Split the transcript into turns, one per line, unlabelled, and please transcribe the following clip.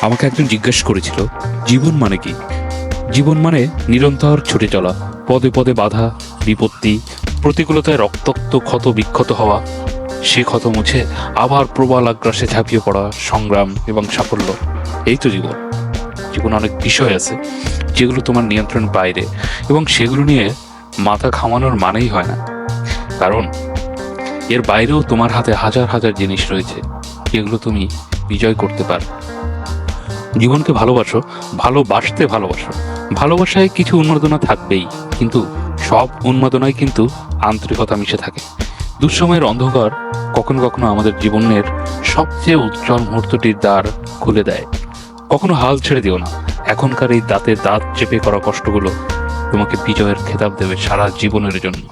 আমাকে একজন জিজ্ঞেস করেছিল, জীবন মানে কি? জীবন মানে নিরন্তর ছুটে চলা, পদে পদে বাধা, বিপত্তি, প্রতিকূলতায় রক্তাক্ত, ক্ষত বিক্ষত হওয়া। সে ক্ষত মুছে আবার প্রবাল আগ্রাসে ঝাঁপিয়ে পড়া, সংগ্রাম এবং সাফল্য। এই তো জীবন। জীবন অনেক বিষয় আছে, যেগুলো তোমার নিয়ন্ত্রণ বাইরে এবং সেগুলো নিয়ে মাথা ঘামানোর মানেই হয় না। কারণ, এর বাইরেও তোমার হাতে হাজার হাজার জিনিস রয়েছে, যেগুলো তুমি বিজয় করতে পারো জীবনকে ভালোবাসো, ভালোবাসতে ভালোবাসো। ভালোবাসায় কিছু উন্মাদনা থাকবেই, কিন্তু সব উন্মাদনায় কিন্তু আন্তরিকতা মিশে থাকে। দুঃসময়ের অন্ধকার কখনো কখনো আমাদের জীবনের সবচেয়ে উজ্জ্বল মুহূর্তটির দ্বার খুলে দেয়। কখনো হাল ছেড়ে দিও না। এখনকার এই দাঁতে দাঁত চেপে করা কষ্টগুলো তোমাকে বিজয়ের খেতাব দেবে সারা জীবনের জন্য।